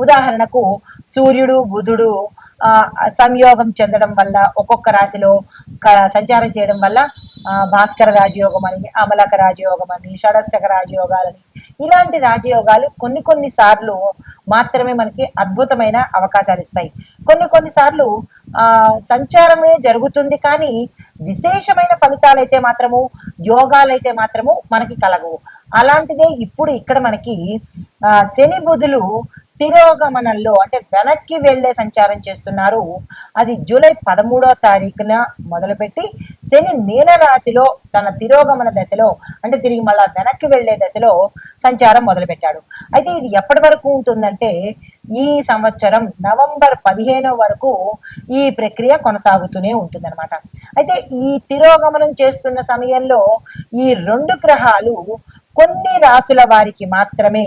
ఉదాహరణకు సూర్యుడు బుధుడు ఆ, సంయోగం చెందడం వల్ల ఒక్కొక్క రాశిలో సంచారం చేయడం వల్ల భాస్కర రాజయోగం అని అమలక రాజయోగం అని షడష్టక రాజయోగాలని ఇలాంటి రాజయోగాలు కొన్ని కొన్ని సార్లు మాత్రమే మనకి అద్భుతమైన అవకాశాలు ఇస్తాయి. కొన్ని కొన్ని సార్లు ఆ సంచారమే జరుగుతుంది కానీ విశేషమైన ఫలితాలైతే మాత్రము యోగాలైతే మాత్రము మనకి కలగవు. అలాంటిదే ఇప్పుడు ఇక్కడ మనకి ఆ, శని బుధులు తిరోగమనంలో అంటే వెనక్కి వెళ్ళే సంచారం చేస్తున్నారు. అది జూలై పదమూడో తారీఖున మొదలుపెట్టి శని మీన రాశిలో తన తిరోగమన దశలో అంటే తిరిగి మళ్ళా వెనక్కి వెళ్ళే దశలో సంచారం మొదలుపెట్టాడు. అయితే ఇది ఎప్పటి వరకు ఉంటుందంటే ఈ సంవత్సరం నవంబర్ పదిహేనో వరకు ఈ ప్రక్రియ కొనసాగుతూనే ఉంటుందన్నమాట. అయితే ఈ తిరోగమనం చేస్తున్న సమయంలో ఈ రెండు గ్రహాలు కొన్ని రాసుల వారికి మాత్రమే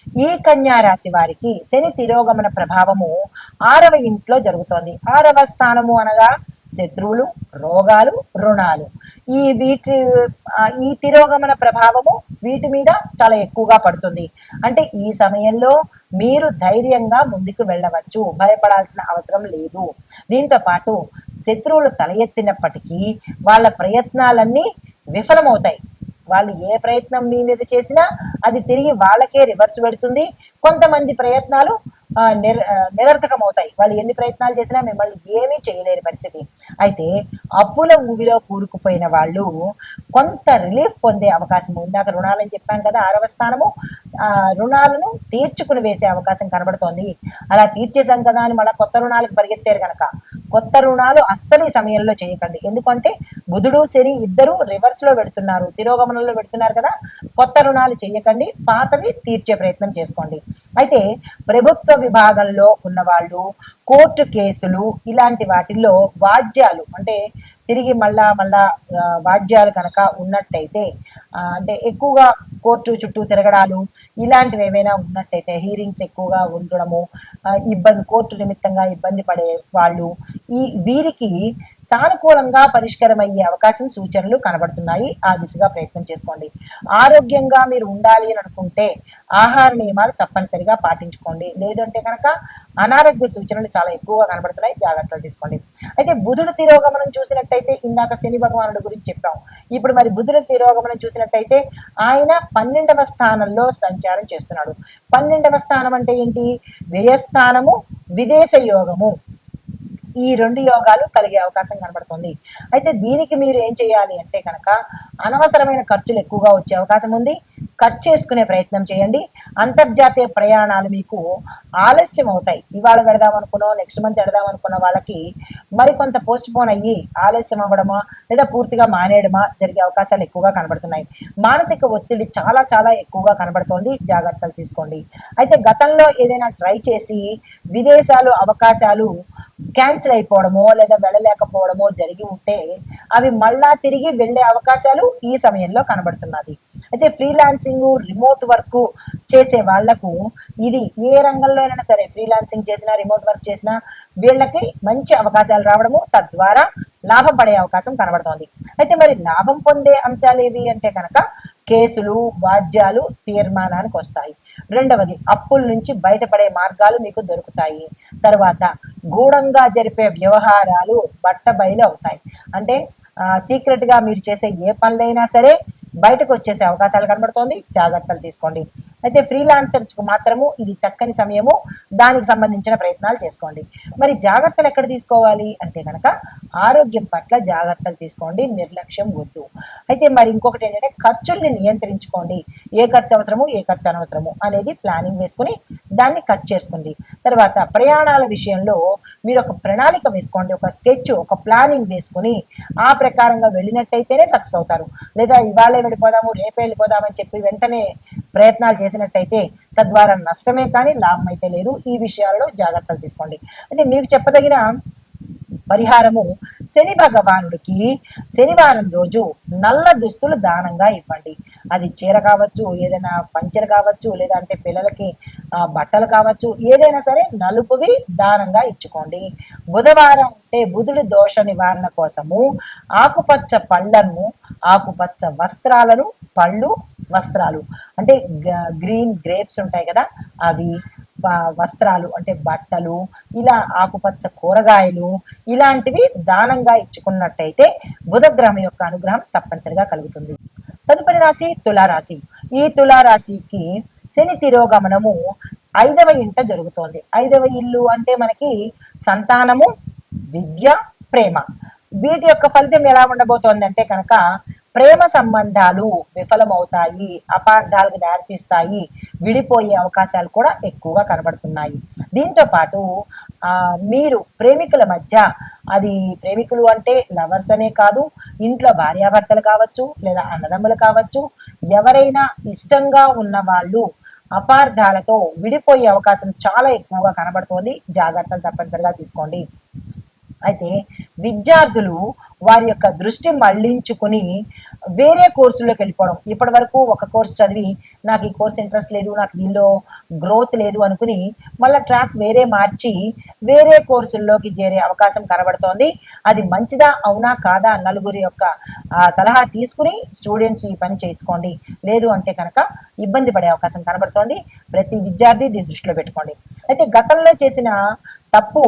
ఈ కన్యా రాశి వారికి శని తిరోగమన ప్రభావము ఆరవ ఇంట్లో జరుగుతోంది. ఆరవ స్థానము అనగా శత్రువులు రోగాలు రుణాలు. ఈ వీటి ఈ తిరోగమన ప్రభావము వీటి మీద చాలా ఎక్కువగా పడుతుంది. అంటే ఈ సమయంలో మీరు ధైర్యంగా ముందుకు వెళ్ళవచ్చు. భయపడాల్సిన అవసరం లేదు. దీంతో పాటు శత్రువులు తల ఎత్తినప్పటికీ వాళ్ళ ప్రయత్నాలన్నీ విఫలమవుతాయి. వాళ్ళు ఏ ప్రయత్నం మీ మీద చేసినా అది తిరిగి వాళ్ళకే రివర్స్ పెడుతుంది. కొంతమంది ప్రయత్నాలు నిర ఆ, నిరర్థకం అవుతాయి వాళ్ళు ఎన్ని ప్రయత్నాలు చేసినా మిమ్మల్ని ఏమీ చేయలేని పరిస్థితి. అయితే అప్పుల ఊవిలో కూరుకుపోయిన వాళ్ళు కొంత రిలీఫ్ పొందే అవకాశం ఇందాక రుణాలని చెప్పాం కదా ఆరవ స్థానము. ఆ, రుణాలను తీర్చుకుని వేసే అవకాశం కనబడుతోంది. అలా తీర్చేశాం కదా అని మళ్ళీ కొత్త రుణాలకు పరిగెత్తారు కనుక కొత్త రుణాలు అస్సలు ఈ సమయంలో చేయకండి. ఎందుకంటే బుధుడు శని ఇద్దరు రివర్స్లో పెడుతున్నారు తిరోగమనంలో పెడుతున్నారు కదా. కొత్త రుణాలు చేయకండి పాతవి తీర్చే ప్రయత్నం చేసుకోండి. అయితే ప్రభుత్వ విభాగంలో ఉన్న వాళ్ళు కోర్టు కేసులు ఇలాంటి వాటిల్లో వాద్యాలు అంటే తిరిగి మళ్ళా మళ్ళా వాద్యాలు కనుక ఉన్నట్టయితే అంటే ఎక్కువగా కోర్టు చుట్టూ తిరగడాలు ఇలాంటివి ఏవైనా ఉన్నట్టయితే హీరింగ్స్ ఎక్కువగా ఉండడము ఇబ్బంది కోర్టు నిమిత్తంగా ఇబ్బంది పడే వాళ్ళు ఈ వీరికి సానుకూలంగా పరిష్కారమయ్యే అవకాశం సూచనలు కనబడుతున్నాయి. ఆ దిశగా ప్రయత్నం చేసుకోండి. ఆరోగ్యంగా మీరు ఉండాలి అని అనుకుంటే ఆహార నియమాలు తప్పనిసరిగా పాటించుకోండి. లేదంటే కనుక అనారోగ్య సూచనలు చాలా ఎక్కువగా కనబడుతున్నాయి. జాగ్రత్తలు తీసుకోండి. అయితే బుధుడు తిరోగమనం చూసినట్టయితే ఇందాక శని భగవానుడి గురించి చెప్పాం. ఇప్పుడు మరి బుధుడు తిరోగమనం చూసినట్టయితే ఆయన పన్నెండవ స్థానంలో సంచారం చేస్తున్నాడు. పన్నెండవ స్థానం అంటే ఏంటి? వ్యయస్థానము విదేశ యోగము. ఈ రెండు యోగాలు కలిగే అవకాశం కనబడుతుంది. అయితే దీనికి మీరు ఏం చేయాలి అంటే కనుక అనవసరమైన ఖర్చులు ఎక్కువగా వచ్చే అవకాశం ఉంది. కట్ చేసుకునే ప్రయత్నం చేయండి. అంతర్జాతీయ ప్రయాణాలు మీకు ఆలస్యం అవుతాయి. ఇవాళ పెడదాం అనుకున్నాం నెక్స్ట్ మంత్ పెడదాం అనుకున్న వాళ్ళకి మరికొంత పోస్ట్ పోన్ అయ్యి ఆలస్యం అవ్వడమా లేదా పూర్తిగా మానేయడమా జరిగే అవకాశాలు ఎక్కువగా కనబడుతున్నాయి. మానసిక ఒత్తిడి చాలా చాలా ఎక్కువగా కనబడుతోంది. జాగ్రత్తలు తీసుకోండి. అయితే గతంలో ఏదైనా ట్రై చేసి విదేశాలు అవకాశాలు క్యాన్సిల్ అయిపోవడమో లేదా వెళ్ళలేకపోవడమో జరిగి ఉంటే అవి మళ్ళా తిరిగి వెళ్ళే అవకాశాలు ఈ సమయంలో కనబడుతున్నది. అయితే ఫ్రీలాన్సింగ్ రిమోట్ వర్క్ చేసే వాళ్ళకు ఇది ఏ రంగంలోనైనా సరే ఫ్రీలాన్సింగ్ చేసినా రిమోట్ వర్క్ చేసినా వీళ్ళకి మంచి అవకాశాలు రావడము తద్వారా లాభం పడే అవకాశం కనబడుతోంది. అయితే మరి లాభం పొందే అంశాలు ఏవి అంటే కనుక కేసులు వాద్యాలు తీర్మానానికి వస్తాయి. రెండవది అప్పుల నుంచి బయటపడే మార్గాలు మీకు దొరుకుతాయి. తర్వాత గూఢంగా జరిపే వ్యవహారాలు బట్టబయలు అవుతాయి. అంటే సీక్రెట్గా మీరు చేసే ఏ పనులైనా సరే బయటకు వచ్చేసే అవకాశాలు కనబడుతోంది. జాగ్రత్తలు తీసుకోండి. అయితే ఫ్రీలాన్సర్స్కు మాత్రము ఇది చక్కని సమయము. దానికి సంబంధించిన ప్రయత్నాలు చేసుకోండి. మరి జాగ్రత్తలు ఎక్కడ తీసుకోవాలి అంటే కనుక ఆరోగ్యం పట్ల జాగ్రత్తలు తీసుకోండి. నిర్లక్ష్యం వద్దు. అయితే మరి ఇంకొకటి ఏంటంటే ఖర్చుల్ని నియంత్రించుకోండి. ఏ ఖర్చు అవసరము ఏ ఖర్చు అనవసరము అనేది ప్లానింగ్ వేసుకుని దాన్ని కట్ చేసుకోండి. తర్వాత ప్రయాణాల విషయంలో మీరు ఒక ప్రణాళిక వేసుకోండి. ఒక స్కెచ్ ఒక ప్లానింగ్ వేసుకుని ఆ ప్రకారంగా వెళ్ళినట్టయితేనే సక్సెస్ అవుతారు. లేదా ఇవాళే వెళ్ళిపోదాము రేపే వెళ్ళిపోదామని చెప్పి వెంటనే ప్రయత్నాలు చేసినట్టయితే తద్వారా నష్టమే కానీ లాభం అయితే లేదు. ఈ విషయాలలో జాగ్రత్తలు తీసుకోండి. అయితే మీకు చెప్పదగిన పరిహారము శని భగవానుడికి శనివారం రోజు నల్ల దుస్తులు దానంగా ఇవ్వండి. అది చీర కావచ్చు ఏదైనా పంచర్ కావచ్చు లేదంటే పిల్లలకి బట్టలు కావచ్చు ఏదైనా సరే నలుపువి దానంగా ఇచ్చుకోండి. బుధవారం అంటే బుధుడి దోష నివారణ కోసము ఆకుపచ్చ పళ్ళను ఆకుపచ్చ వస్త్రాలను పళ్ళు వస్త్రాలు. అంటే గ- గ్రీన్ గ్రేప్స్ ఉంటాయి కదా అవి వస్త్రాలు అంటే బట్టలు ఇలా ఆకుపచ్చ కూరగాయలు ఇలాంటివి దానంగా ఇచ్చుకున్నట్టయితే బుధగ్రహం యొక్క అనుగ్రహం తప్పనిసరిగా కలుగుతుంది. తదుపరి రాశి తులారాశి. ఈ తులారాశికి శని తిరోగమనము ఐదవ ఇంట జరుగుతోంది. ఐదవ ఇల్లు అంటే మనకి సంతానము విద్య ప్రేమ. వీటి యొక్క ఫలితం ఎలా ఉండబోతోంది అంటే కనుక ప్రేమ సంబంధాలు విఫలమవుతాయి అపార్థాలకు దారితీస్తాయి విడిపోయే అవకాశాలు కూడా ఎక్కువగా కనబడుతున్నాయి. దీంతో పాటు మీరు ప్రేమికుల మధ్య అది ప్రేమికులు అంటే లవర్స్ అనే కాదు ఇంట్లో భార్యాభర్తలు కావచ్చు లేదా అన్నదమ్ములు కావచ్చు ఎవరైనా ఇష్టంగా ఉన్న వాళ్ళు అపార్థాలతో విడిపోయే అవకాశం చాలా ఎక్కువగా కనబడుతోంది. జాగ్రత్తలు తప్పనిసరిగా తీసుకోండి. అయితే విద్యార్థులు వారి యొక్క దృష్టి మళ్ళించుకుని వేరే కోర్సులోకి వెళ్ళిపోవడం. ఇప్పటి వరకు ఒక కోర్స్ చదివి నాకు ఈ కోర్స్ ఇంట్రెస్ట్ లేదు నాకు దీనిలో గ్రోత్ లేదు అనుకుని మళ్ళీ ట్రాక్ వేరే మార్చి వేరే కోర్సుల్లోకి చేరే అవకాశం కనబడుతోంది. అది మంచిదా అవునా కాదా నలుగురి యొక్క ఆ, సలహా తీసుకుని స్టూడెంట్స్ ఈ పని చేసుకోండి. లేదు అంటే కనుక ఇబ్బంది పడే అవకాశం కనబడుతోంది. ప్రతి విద్యార్థి దీన్ని దృష్టిలో పెట్టుకోండి. అయితే గతంలో చేసిన తప్పు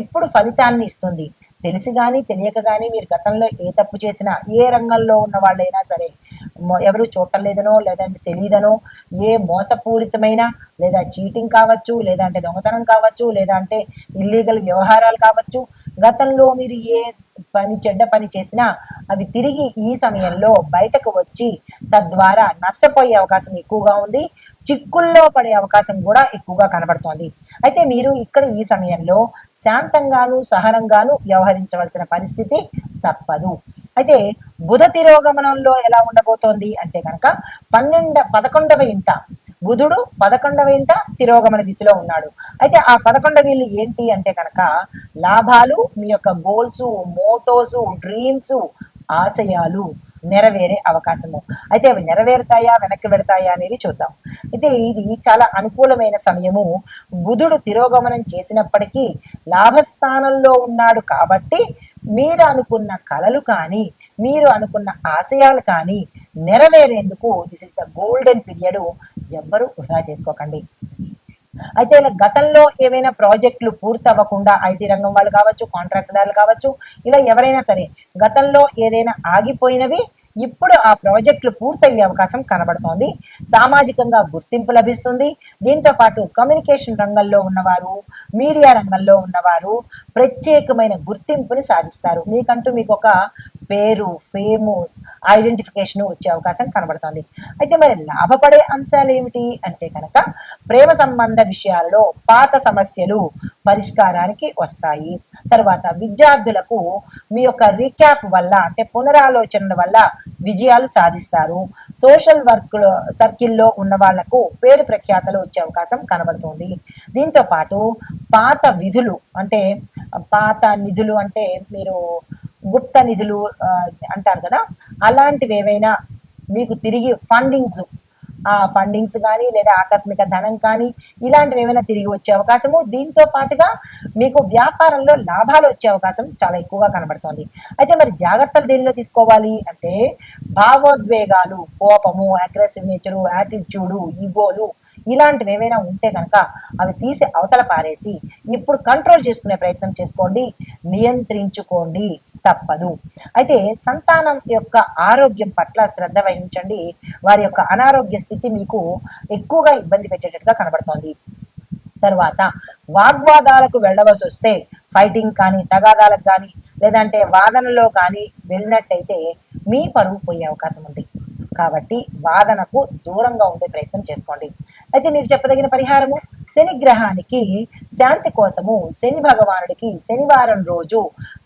ఇప్పుడు ఫలితాన్ని ఇస్తుంది. తెలిసి కానీ తెలియక కానీ మీరు గతంలో ఏ తప్పు చేసినా ఏ రంగంలో ఉన్న వాళ్ళైనా సరే ఎవరు చూడలేదనో లేదంటే తెలియదనో ఏ మోసపూరితమైన లేదా చీటింగ్ కావచ్చు లేదంటే దొంగతనం కావచ్చు లేదంటే ఇల్లీగల్ వ్యవహారాలు కావచ్చు గతంలో మీరు ఏ పని చెడ్డ పని చేసినా అవి తిరిగి ఈ సమయంలో బయటకు వచ్చి తద్వారా నష్టపోయే అవకాశం ఎక్కువగా ఉంది. చిక్కుల్లో పడే అవకాశం కూడా ఎక్కువగా కనబడుతోంది. అయితే మీరు ఇక్కడ ఈ సమయంలో శాంతంగాను సహనంగాను వ్యవహరించవలసిన పరిస్థితి తప్పదు. అయితే బుధ తిరోగమనంలో ఎలా ఉండబోతోంది అంటే కనుక పన్నెండ పదకొండవ ఇంట బుధుడు పదకొండవ ఇంట తిరోగమన దిశలో ఉన్నాడు. అయితే ఆ పదకొండవ ఇల్లు ఏంటి అంటే కనుక లాభాలు మీ యొక్క గోల్స్ మోటోస్ డ్రీమ్స్ ఆశయాలు నెరవేరే అవకాశము. అయితే అవి నెరవేరుతాయా వెనక్కి పెడతాయా అనేది చూద్దాం. అయితే ఇది చాలా అనుకూలమైన సమయము. బుధుడు తిరోగమనం చేసినప్పటికీ లాభస్థానంలో ఉన్నాడు కాబట్టి మీరు అనుకున్న కలలు కానీ మీరు అనుకున్న ఆశయాలు కానీ నెరవేరేందుకు this is the golden period ఎవ్వరూ వృధా చేసుకోకండి. అయితే ఇలా గతంలో ఏవైనా ప్రాజెక్టులు పూర్తి అవ్వకుండా ఐటీ రంగం వాళ్ళు కావచ్చు కాంట్రాక్టర్లు కావచ్చు ఇలా ఎవరైనా సరే గతంలో ఏదైనా ఆగిపోయినవి ఇప్పుడు ఆ ప్రాజెక్టులు పూర్తయ్యే అవకాశం కనబడుతోంది. సామాజికంగా గుర్తింపు లభిస్తుంది. దీంతో పాటు కమ్యూనికేషన్ రంగంలో ఉన్నవారు మీడియా రంగంలో ఉన్నవారు ప్రత్యేకమైన గుర్తింపుని సాధిస్తారు. మీకంటూ మీకు ఒక పేరు ఫేము ఐడెంటిఫికేషన్ వచ్చే అవకాశం కనబడుతోంది. అయితే మరి లాభపడే అంశాలు ఏమిటి? అంటే కనుక ప్రేమ సంబంధ విషయాలలో పాత సమస్యలు పరిష్కారానికి వస్తాయి. తర్వాత విద్యార్థులకు మీ యొక్క రీక్యాప్ వల్ల అంటే పునరాలోచనల వల్ల విజయాలు సాధిస్తారు. సోషల్ వర్క్ సర్కిల్లో ఉన్న వాళ్ళకు పేరు ప్రఖ్యాతలు వచ్చే అవకాశం కనబడుతుంది. దీంతో పాటు పాత విధులు అంటే పాత నిధులు అంటే మీరు గుప్త నిధులు అంటారు కదా అలాంటివి ఏవైనా మీకు తిరిగి ఫండింగ్స్ ఆ ఫండింగ్స్ కానీ లేదా ఆకస్మిక ధనం కానీ ఇలాంటివి ఏమైనా తిరిగి వచ్చే అవకాశము. దీంతో పాటుగా మీకు వ్యాపారంలో లాభాలు వచ్చే అవకాశం చాలా ఎక్కువగా కనబడుతోంది. అయితే మరి జాగ్రత్తలు దేనిలో తీసుకోవాలి అంటే భావోద్వేగాలు కోపము అగ్రెసివ్ నేచరు యాటిట్యూడు ఈగోలు ఇలాంటివి ఏమైనా ఉంటే కనుక అవి తీసి అవతల పారేసి ఇప్పుడు కంట్రోల్ చేసుకునే ప్రయత్నం చేసుకోండి. నియంత్రించుకోండి. తప్పదు. అయితే సంతానం యొక్క ఆరోగ్యం పట్ల శ్రద్ధ వహించండి. వారి యొక్క అనారోగ్య స్థితి మీకు ఎక్కువగా ఇబ్బంది పెట్టేటట్టుగా కనబడుతోంది. తర్వాత వాగ్వాదాలకు వెళ్ళవలసి వస్తే ఫైటింగ్ కానీ తగాదాలకు కానీ లేదంటే వాదనలో కానీ వెళ్ళినట్టయితే మీ పరువు పోయే అవకాశం ఉంది. కాబట్టి వాదనకు దూరంగా ఉండే ప్రయత్నం చేసుకోండి. అయితే మీరు చెప్పదగిన పరిహారము? శని గ్రహానికి శాంతి కోసము శని భగవానుడికి శనివారం రోజు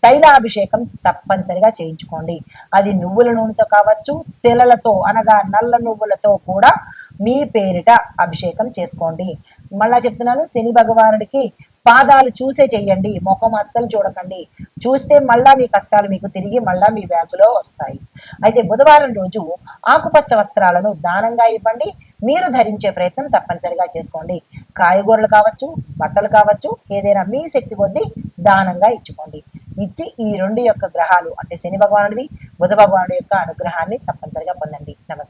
తైలాభిషేకం తప్పనిసరిగా చేయించుకోండి. అది నువ్వుల నూనెతో కావచ్చు తెలలతో అనగా నల్ల నువ్వులతో కూడా మీ పేరిట అభిషేకం చేసుకోండి. మళ్ళా చెప్తున్నాను శని భగవానుడికి పాదాలు చూసే చెయ్యండి ముఖం అస్సలు చూడకండి. చూస్తే మళ్ళా మీ కష్టాలు మీకు తిరిగి మళ్ళా మీ బ్యాగులో వస్తాయి. అయితే బుధవారం రోజు ఆకుపచ్చ వస్త్రాలను దానంగా ఇవ్వండి. మీరు ధరించే ప్రయత్నం తప్పనిసరిగా చేసుకోండి. కాయగూరలు కావచ్చు బట్టలు కావచ్చు ఏదైనా మీ శక్తి కొద్దీ దానంగా ఇచ్చుకోండి. ఇచ్చి ఈ రెండు యొక్క గ్రహాలు అంటే శని భగవానుడివి బుధ భగవానుడి యొక్క అనుగ్రహాన్ని తప్పనిసరిగా పొందండి. నమస్తే.